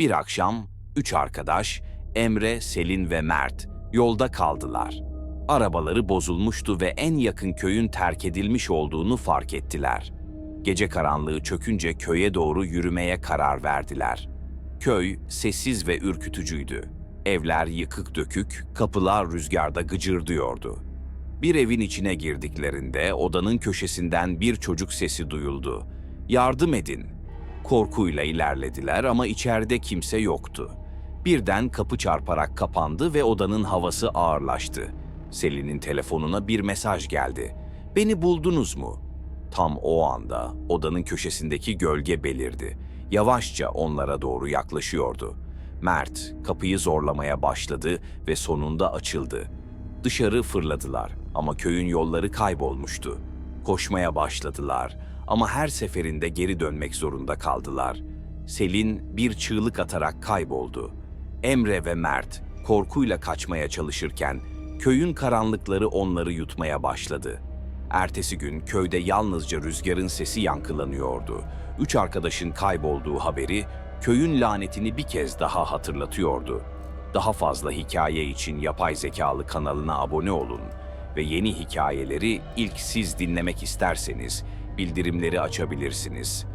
Bir akşam üç arkadaş Emre, Selin ve Mert yolda kaldılar. Arabaları bozulmuştu ve en yakın köyün terk edilmiş olduğunu fark ettiler. Gece karanlığı çökünce köye doğru yürümeye karar verdiler. Köy sessiz ve ürkütücüydü. Evler yıkık dökük, kapılar rüzgarda gıcırdıyordu. Bir evin içine girdiklerinde odanın köşesinden bir çocuk sesi duyuldu. Yardım edin. Korkuyla ilerlediler ama içeride kimse yoktu. Birden kapı çarparak kapandı ve odanın havası ağırlaştı. Selin'in telefonuna bir mesaj geldi. Beni buldunuz mu? Tam o anda odanın köşesindeki gölge belirdi. Yavaşça onlara doğru yaklaşıyordu. Mert kapıyı zorlamaya başladı ve sonunda açıldı. Dışarı fırladılar ama köyün yolları kaybolmuştu. Koşmaya başladılar ama her seferinde geri dönmek zorunda kaldılar. Selin bir çığlık atarak kayboldu. Emre ve Mert korkuyla kaçmaya çalışırken köyün karanlıkları onları yutmaya başladı. Ertesi gün köyde yalnızca rüzgarın sesi yankılanıyordu. Üç arkadaşın kaybolduğu haberi köyün lanetini bir kez daha hatırlatıyordu. Daha fazla hikaye için Yapay Zekalı kanalına abone olun ve yeni hikayeleri ilk siz dinlemek isterseniz bildirimleri açabilirsiniz.